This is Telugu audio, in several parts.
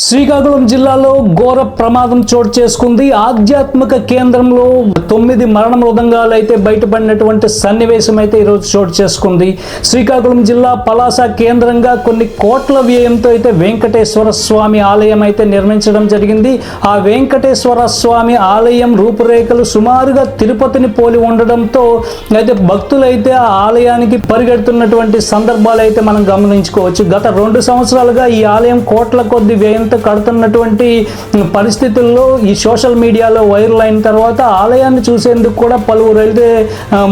శ్రీకాకుళం జిల్లాలో ఘోర ప్రమాదం చోటు చేసుకుంది. ఆధ్యాత్మిక కేంద్రంలో తొమ్మిది మరణ మృదంగాలు అయితే బయటపడినటువంటి సన్నివేశం అయితే ఈరోజు చోటు చేసుకుంది. శ్రీకాకుళం జిల్లా పలాస కేంద్రంగా కొన్ని కోట్ల వ్యయంతో అయితే వెంకటేశ్వర స్వామి ఆలయం అయితే నిర్మించడం జరిగింది. ఆ వెంకటేశ్వర స్వామి ఆలయం రూపురేఖలు సుమారుగా తిరుపతిని పోలి ఉండడంతో అయితే భక్తులైతే ఆ ఆలయానికి పరిగెడుతున్నటువంటి సందర్భాలు అయితే మనం గమనించుకోవచ్చు. గత రెండు సంవత్సరాలుగా ఈ ఆలయం కోట్ల కొద్ది వ్యయం ఎంత కడుతున్నటువంటి పరిస్థితుల్లో ఈ సోషల్ మీడియాలో వైరల్ అయిన తర్వాత ఆలయాన్ని చూసేందుకు కూడా పలువురు అయితే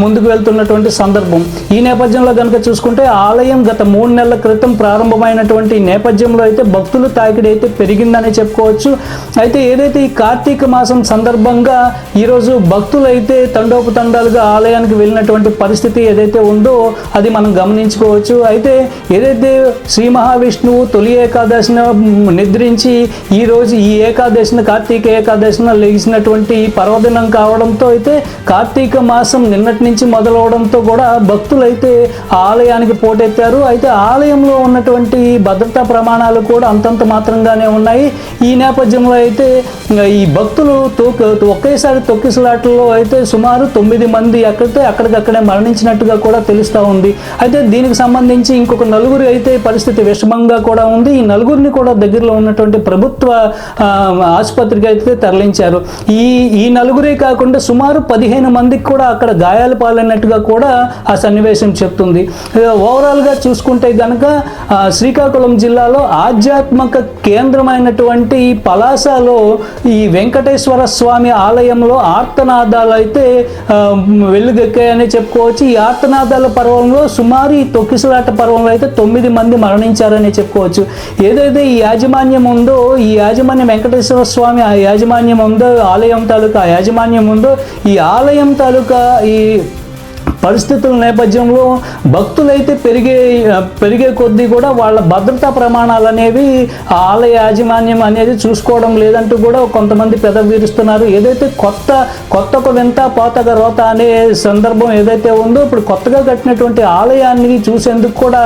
ముందుకు వెళ్తున్నటువంటి సందర్భం. ఈ నేపథ్యంలో కనుక చూసుకుంటే ఆలయం గత మూడు నెలల క్రితం ప్రారంభమైనటువంటి నేపథ్యంలో అయితే భక్తులు తాకిడి అయితే పెరిగిందని చెప్పుకోవచ్చు. అయితే ఏదైతే ఈ కార్తీక మాసం సందర్భంగా ఈరోజు భక్తులు అయితే తండోపతండాలుగా ఆలయానికి వెళ్ళినటువంటి పరిస్థితి ఏదైతే ఉందో అది మనం గమనించుకోవచ్చు. అయితే ఏదైతే శ్రీ మహావిష్ణువు తొలి ఏకాదశిన నిద్రి ఈ రోజు ఈ ఏకాదశిన కార్తీక ఏకాదశిన లెగిసినటువంటి పర్వదినం కావడంతో అయితే కార్తీక మాసం నిన్నటి నుంచి మొదలవడంతో కూడా భక్తులైతే అయితే ఆలయానికి పోటెత్తారు. అయితే ఆలయంలో ఉన్నటువంటి భద్రతా ప్రమాణాలు కూడా అంతంత మాత్రంగానే ఉన్నాయి. ఈ నేపథ్యంలో అయితే ఈ భక్తులు తోక ఒకేసారి తొక్కిసలాటల్లో అయితే సుమారు తొమ్మిది మంది ఎక్కడితే అక్కడికక్కడే మరణించినట్టుగా కూడా తెలుస్తూ ఉంది. అయితే దీనికి సంబంధించి ఇంకొక నలుగురు అయితే పరిస్థితి విషమంగా కూడా ఉంది. ఈ నలుగురిని కూడా దగ్గరలో ఉన్నటువంటి ప్రభుత్వ ఆసుపత్రికి అయితే తరలించారు. ఈ ఈ నలుగురే కాకుండా సుమారు పదిహేను మందికి కూడా అక్కడ గాయాలు పాలైనట్టుగా కూడా ఆ సన్నివేశం చెప్తుంది. ఓవరాల్గా చూసుకుంటే కనుక శ్రీకాకుళం జిల్లాలో ఆధ్యాత్మిక కేంద్రమైనటువంటి పలాసలో ఈ వెంకటేశ్వర స్వామి ఆలయంలో ఆర్తనాదాలు అయితే ఆ, చెప్పుకోవచ్చు. ఈ ఆర్తనాదాల పర్వంలో సుమారు ఈ తొక్కిసలాట పర్వంలో అయితే తొమ్మిది మంది మరణించారని చెప్పుకోవచ్చు. ఏదైతే ఈ యాజమాన్య ఉందో ఈ యాజమాన్యం వెంకటేశ్వర స్వామి ఆ యాజమాన్యం ఉందో ఆలయం తాలూకా ఆ యాజమాన్యం ఉందో ఈ ఆలయం తాలూకా ఈ పరిస్థితుల నేపథ్యంలో భక్తులైతే పెరిగే పెరిగే కొద్దీ కూడా వాళ్ళ భద్రతా ప్రమాణాలు అనేవి ఆలయ యాజమాన్యం అనేది చూసుకోవడం లేదంటూ కూడా కొంతమంది పెద వీరుస్తున్నారు ఏదైతే కొత్త కొత్త ఒక వింత పోతక రోత అనే సందర్భం ఏదైతే ఉందో ఇప్పుడు కొత్తగా కట్టినటువంటి ఆలయాన్ని చూసేందుకు కూడా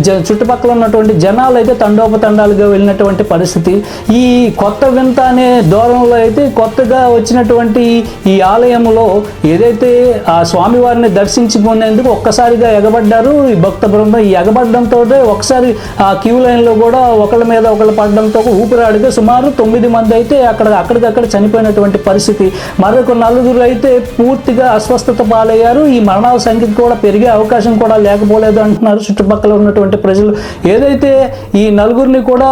జ చుట్టుపక్కల ఉన్నటువంటి జనాలు అయితే తండోపతండాలుగా వెళ్ళినటువంటి పరిస్థితి. ఈ కొత్త వింత అనే దూరంలో అయితే కొత్తగా వచ్చినటువంటి ఈ ఆలయంలో ఏదైతే ఆ స్వామివారిని పొందేందుకు ఒక్కసారిగా ఎగబడ్డారు. ఈ భక్త బృందం ఈ ఎగబడడంతో ఒకసారి ఆ క్యూ లైన్లో కూడా ఒకళ్ళ మీద ఒకళ్ళు పడడంతో ఊపిరాడిగా సుమారు తొమ్మిది మంది అయితే అక్కడ అక్కడికక్కడ చనిపోయినటువంటి పరిస్థితి. మరొక నలుగురు అయితే పూర్తిగా అస్వస్థత పాలయ్యారు. ఈ మరణాల సంఖ్య కూడా పెరిగే అవకాశం కూడా లేకపోలేదు అంటున్నారు చుట్టుపక్కల ఉన్నటువంటి ప్రజలు. ఏదైతే ఈ నలుగురిని కూడా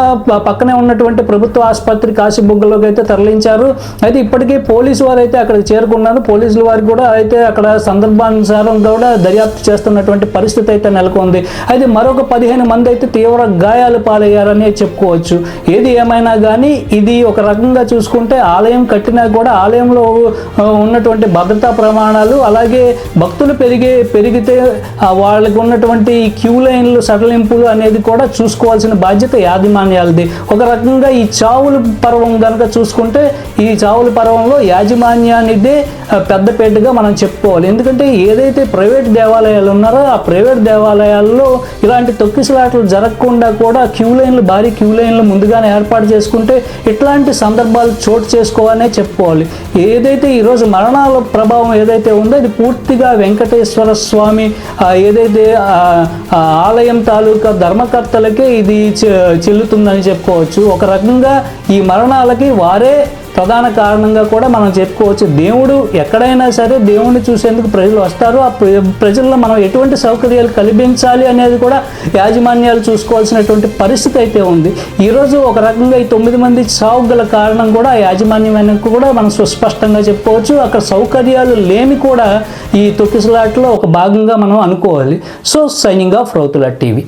పక్కనే ఉన్నటువంటి ప్రభుత్వ ఆసుపత్రి కాశీబొగ్గలోకి అయితే తరలించారు. అయితే ఇప్పటికే పోలీసు వారు అయితే అక్కడికి చేరుకున్నారు. పోలీసుల వారు కూడా అయితే అక్కడ సందర్భానుసారం కూడా దర్యాప్తు చేస్తున్నటువంటి పరిస్థితి అయితే నెలకొంది. అయితే మరొక పదిహేను మంది అయితే తీవ్ర గాయాలు పాలయ్యారని చెప్పుకోవచ్చు. ఏది ఏమైనా కానీ ఇది ఒక రకంగా చూసుకుంటే ఆలయం కట్టినా కూడా ఆలయంలో ఉన్నటువంటి భద్రతా ప్రమాణాలు అలాగే భక్తులు పెరిగే పెరిగితే వాళ్ళకు వాళ్ళకి ఉన్నటువంటి క్యూ లైన్లు సడలింపులు అనేది కూడా చూసుకోవాల్సిన బాధ్యత యాజమాన్యాలది. ఒక రకంగా ఈ చావుల పర్వం కనుక చూసుకుంటే ఈ చావుల పర్వంలో యాజమాన్యానిదే పెద్దపేటగా మనం చెప్పుకోవాలి. ఎందుకంటే ఏదైతే ప్రైవేట్ దేవాలయాలు ఉన్నారో ఆ ప్రైవేట్ దేవాలయాల్లో ఇలాంటి తొక్కిసలాట్లు జరగకుండా కూడా క్యూ లైన్లు భారీ క్యూ లైన్లు ముందుగానే ఏర్పాటు చేసుకుంటే ఇట్లాంటి సందర్భాలు చోటు చేసుకోవాలనే చెప్పుకోవాలి. ఏదైతే ఈరోజు మరణాల ప్రభావం ఏదైతే ఉందో ఇది పూర్తిగా వెంకటేశ్వర స్వామి ఏదైతే ఆలయం తాలూకా ధర్మకర్తలకే ఇది చె- చెల్లుతుందని చెప్పుకోవచ్చు. ఒక రకంగా ఈ మరణాలకి వారే ప్రధాన కారణంగా కూడా మనం చెప్పుకోవచ్చు దేవుడు ఎక్కడైనా సరే దేవుణ్ణి చూసేందుకు ప్రజలు వస్తారు. ఆ ప్ర- ప్రజల్లో మనం ఎటువంటి సౌకర్యాలు కల్పించాలి అనేది కూడా యాజమాన్యాలు చూసుకోవాల్సినటువంటి పరిస్థితి అయితే ఉంది. ఈరోజు ఒక రకంగా ఈ తొమ్మిది మంది చావు గల కారణం కూడా యాజమాన్యం కూడా మనం సుస్పష్టంగా చెప్పుకోవచ్చు. అక్కడ సౌకర్యాలు లేని కూడా ఈ తొక్కిసలాట్లో ఒక భాగంగా మనం అనుకోవాలి. So signing off Rautula TV.